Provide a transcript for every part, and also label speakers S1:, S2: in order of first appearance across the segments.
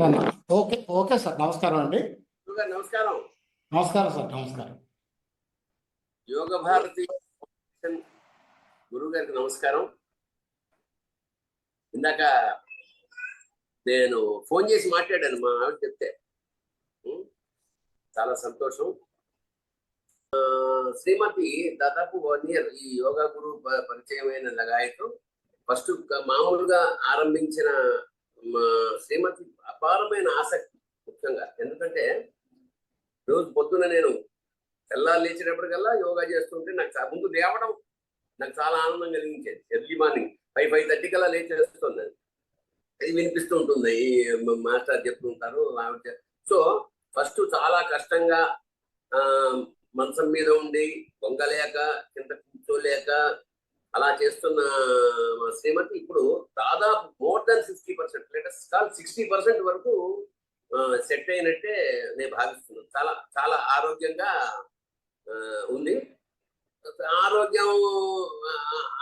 S1: Okay okay sir. నమస్కారం అండి.
S2: నమస్కారం.
S1: నమస్కారం సార్ నమస్కారం.
S2: యోగ భారతి గురువు గారికి నమస్కారం. ఇందాక నేను ఫోన్ చేసి మాట్లాడాను మా ఆవిడ చెప్తే? చాలా సంతోషం. శ్రీమతి దాదాపు వన్ ఇయర్ ఈ యోగా గురువు పరిచయమైన లగాయతో. ఫస్ట్ మామూలుగా ఆరంభించిన మా శ్రీమతి అపారమైన ఆసక్తి ముఖ్యంగా. ఎందుకంటే రోజు పొద్దున నేను తెల్లారు లేచినప్పటికల్లా యోగా చేస్తుంటే నాకు ముందు లేవడం నాకు చాలా ఆనందం కలిగించేది. Early morning five five thirty కల్లా లేచేస్తుంది అది అది వినిపిస్తూ ఉంటుంది. ఈ మాస్టర్ చెప్తుంటారు సో ఫస్ట్ చాలా కష్టంగా మంచం మీద ఉండి పొంగలేక కింద కూర్చోలేక అలా చేస్తున్న మా శ్రీమతి ఇప్పుడు దాదాపు more than sixty percent latest call sixty percent వరకు సెట్ అయినట్టే నేను భావిస్తున్నాను. చాలా చాలా ఆరోగ్యంగా ఆ, ఉంది. ఆరోగ్యం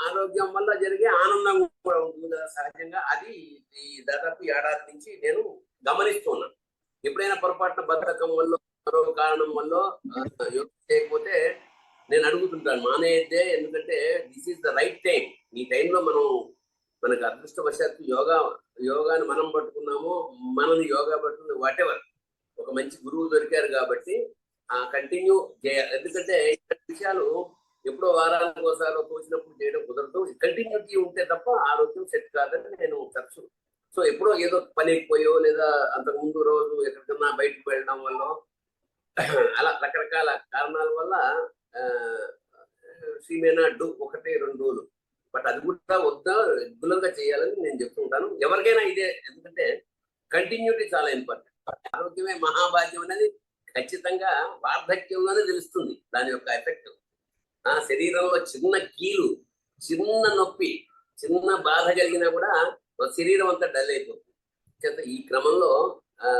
S2: ఆరోగ్యం వల్ల జరిగే ఆనందం కూడా ఉంటుంది కదా సహజంగా. అది ఈ దాదాపు ఏడాది నుంచి నేను గమనిస్తున్నాను. ఎప్పుడైనా పొరపాటున బద్ధకం వల్ల మరో కారణం వల్ల యోగ యోగా చేయకపోతే నేను అడుగుతుంటాను మానేయద్దే ఎందుకంటే this is the right time ఈ టైంలో మనం మనకు అదృష్టవశాత్తు యోగా యోగాని మనం పట్టుకున్నాము మనని యోగా పట్టుకున్న వాట్ ఎవర్ ఒక మంచి గురువు దొరికారు కాబట్టి ఆ కంటిన్యూ చేయాలి. ఎందుకంటే ఇలాంటి విషయాలు ఎప్పుడో వారానికి ఒకసారి తోచినప్పుడు చేయడం కుదరదు. కంటిన్యూటీ ఉంటే తప్ప ఆరోగ్యం సెట్ కాదని నేను తరచు సో ఎప్పుడో ఏదో పని అయిపోయో లేదా అంతకు ముందు రోజు ఎక్కడికన్నా బయటకు వెళ్ళడం వల్ల అలా రకరకాల మేనా డూ ఒకటి రెండు రోజులు. బట్ అది కూడా వద్దా రెగ్యులర్గా చేయాలని నేను చెప్తుంటాను. ఎవరికైనా ఇదే ఎందుకంటే కంటిన్యూటీ చాలా ఇంపార్టెంట్ ఆరోగ్యమే మహాభాగ్యం అనేది ఖచ్చితంగా వార్ధక్యంలోనే తెలుస్తుంది. దాని యొక్క ఎఫెక్ట్ ఆ శరీరంలో చిన్న కీలు చిన్న నొప్పి చిన్న బాధ కలిగినా కూడా శరీరం అంతా డల్ అయిపోతుంది. ఈ క్రమంలో ఆ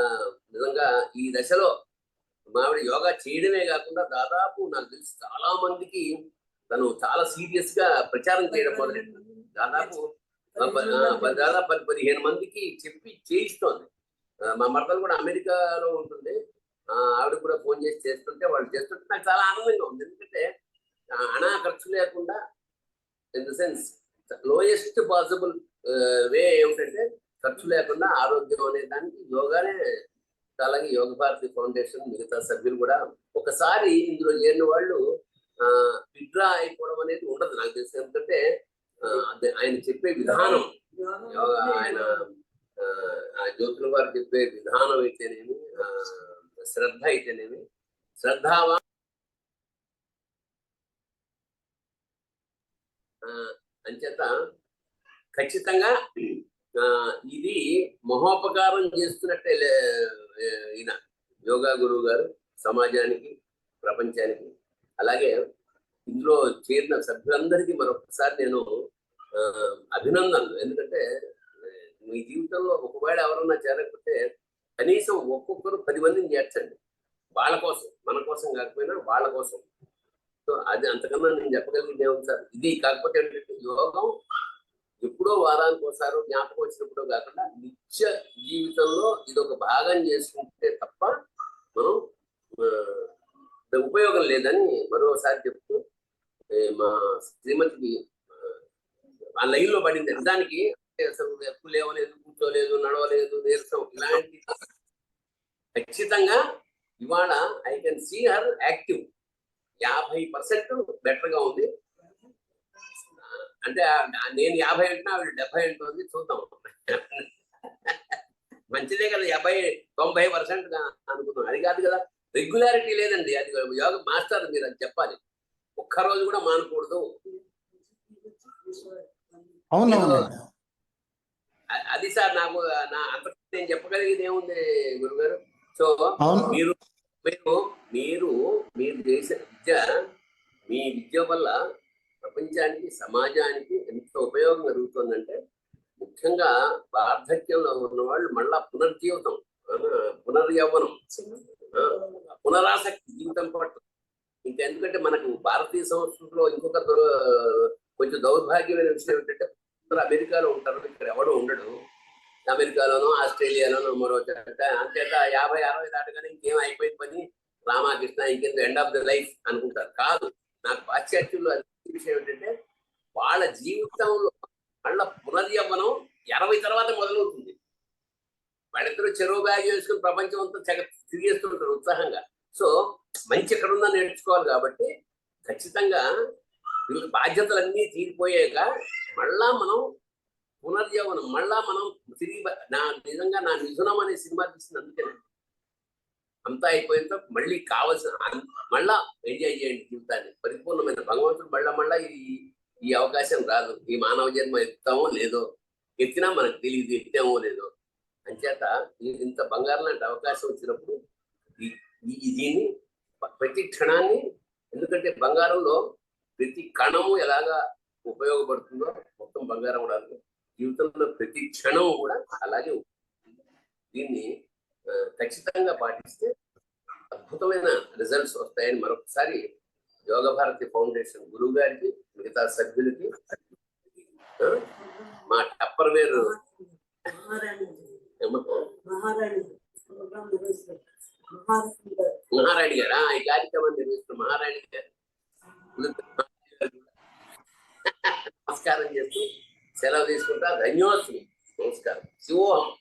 S2: నిజంగా ఈ దశలో మావిడ యోగా చేయడమే కాకుండా దాదాపు నాకు తెలిసి చాలా మందికి తను చాలా సీరియస్గా ప్రచారం చేయడం మొదలెట్టింది. దాదాపు దాదాపు పది పదిహేను మందికి చెప్పి చేయిస్తోంది. మా మరదలు కూడా అమెరికాలో ఉంటుంది ఆవిడ కూడా ఫోన్ చేసి చేస్తుంటే వాళ్ళు చేస్తుంటే నాకు చాలా ఆనందంగా ఉంది. ఎందుకంటే అనా ఖర్చు లేకుండా in the sense lowest possible way ఏమిటంటే ఖర్చు లేకుండా ఆరోగ్యం అనే దానికి యోగానే అలాగే యోగ భారతి ఫౌండేషన్ మిగతా సభ్యులు కూడా ఒకసారి ఇందులో చేరిన వాళ్ళు విడ్రా అయిపోవడం అనేది ఉండదు. నాకు తెలిసి ఎందుకంటే ఆయన చెప్పే విధానం యోగా ఆయన జ్యోతుల వారు చెప్పే విధానం అయితేనేమి శ్రద్ధ అయితేనేమి శ్రద్ధావా అంచేత ఖచ్చితంగా ఇది మహోపకారం చేస్తున్నట్టే ఈయన యోగా గురువు గారు సమాజానికి ప్రపంచానికి. అలాగే ఇందులో చేరిన సభ్యులందరికీ మరొకసారి నేను ఆ, అభినందనలు. ఎందుకంటే మీ జీవితంలో ఒకవేళ ఎవరన్నా చేరకపోతే కనీసం ఒక్కొక్కరు పది మందిని చేర్చండి. వాళ్ళ కోసం మన కోసం కాకపోయినా వాళ్ళ కోసం. సో అది అంతకన్నా నేను చెప్పగలిగింది ఏమి సార్? ఇది కాకపోతే ఏంటంటే యోగం ఎప్పుడో వారానికి ఒకసారి జ్ఞాపకం వచ్చినప్పుడో కాకుండా నిత్య జీవితంలో ఇది ఒక భాగం చేసుకుంటే తప్ప మనం ఉపయోగం లేదని మరోసారి చెప్తూ మా శ్రీమతికి ఆ, లైన్లో పడింది. దానికి అసలు ఎక్కువ లేవలేదు కూర్చోలేదు నడవలేదు నీరసం ఇలాంటి ఖచ్చితంగా ఇవాళ I can see her active. యాభై పర్సెంట్ బెటర్గా ఉంది. అంటే నేను యాభై అంటున్నా ఆవిడ డెబ్బై అంటుంది చూద్దాం. మంచిదే కదా యాభై తొంభై పర్సెంట్ అనుకున్నాం. అది కాదు కదా రెగ్యులారిటీ లేదండి. అది యోగ మాస్టర్ మీరు అది చెప్పాలి. ఒక్క రోజు కూడా మానకూడదు. అది సార్ నాకు నా అంత నేను చెప్పగలిగేది ఏముంది గురుగారు? సో మీరు మీరు మీరు మీరు చేసే విద్య మీ విద్య వల్ల ప్రపంచానికి సమాజానికి ఎంత ఉపయోగం కలుగుతుందంటే ముఖ్యంగా వార్ధక్యంలో ఉన్న వాళ్ళు మళ్ళా పునర్జీవితం పునర్యవ్వనం ఆ, పునరాసక్తి జీవితం పట్ల. ఇంకా ఎందుకంటే మనకు భారతీయ సంస్కృతిలో ఇంకొక కొంచెం దౌర్భాగ్యమైన విషయం ఏంటంటే అందరూ అమెరికాలో ఉంటారు ఇక్కడ ఎవడు ఉండడు. అమెరికాలోనో ఆస్ట్రేలియాలోనో మరో చోట. అంతేత యాభై అరవై దాటగానే ఇంకేం అయిపోయింది పని? రామకృష్ణ ఇంకెందుకు ఎండ్ ఆఫ్ ద లైఫ్ అనుకుంటారు. కాదు నాకు పాశ్చాత్యులు అదే విషయం ఏంటంటే వాళ్ళ జీవితంలో వాళ్ళ పునర్యవ్వనం ఇరవై తర్వాత మొదలవుతుంది. వాళ్ళిద్దరూ చెరువు బ్యాగ్ వేసుకుని ప్రపంచం అంతా తెగ తిరిగేస్తుంటారు ఉత్సాహంగా. సో మంచి ఎక్కడున్నా నేర్చుకోవాలి కాబట్టి ఖచ్చితంగా వీళ్ళ బాధ్యతలన్నీ తీరిపోయాక మళ్ళా మనం పునర్జీవనం మళ్ళా మనం తిరిగి నా నిజంగా నా నిజనం అనే సినిమా తీసింది అందుకనే అంతా అయిపోయిన తర్వాత మళ్ళీ కావాల్సిన మళ్ళా ఎంజాయ్ చేయండి జీవితాన్ని. పరిపూర్ణమైన భగవంతుడు మళ్ళా మళ్ళా ఈ ఈ అవకాశం రాదు. ఈ మానవ జన్మ ఎత్తామో లేదో ఎత్తినా మనకు తెలియదు ఎత్తామో లేదో. అంచేత ఇంత బంగారం లాంటి అవకాశం వచ్చినప్పుడు దీన్ని ప్రతి క్షణాన్ని ఎందుకంటే బంగారంలో ప్రతి కణము ఎలాగా ఉపయోగపడుతుందో మొత్తం బంగారం కూడా అలాగే. జీవితంలో ప్రతి క్షణం కూడా అలాగే. దీన్ని ఖచ్చితంగా పాటిస్తే అద్భుతమైన రిజల్ట్స్ వస్తాయని మరొకసారి యోగ భారతి ఫౌండేషన్ గురువు గారికి మిగతా సభ్యులకి మా టప్పర్ వేరు
S3: మహారాణి? మహారాణి గారా.
S2: ఈ కార్యక్రమాన్ని నిర్వహిస్తున్న మహారాణి గారు. నమస్కారం చేస్తూ సెలవు తీసుకుంటా. ధన్యవాదాలు నమస్కారం. శివోహం.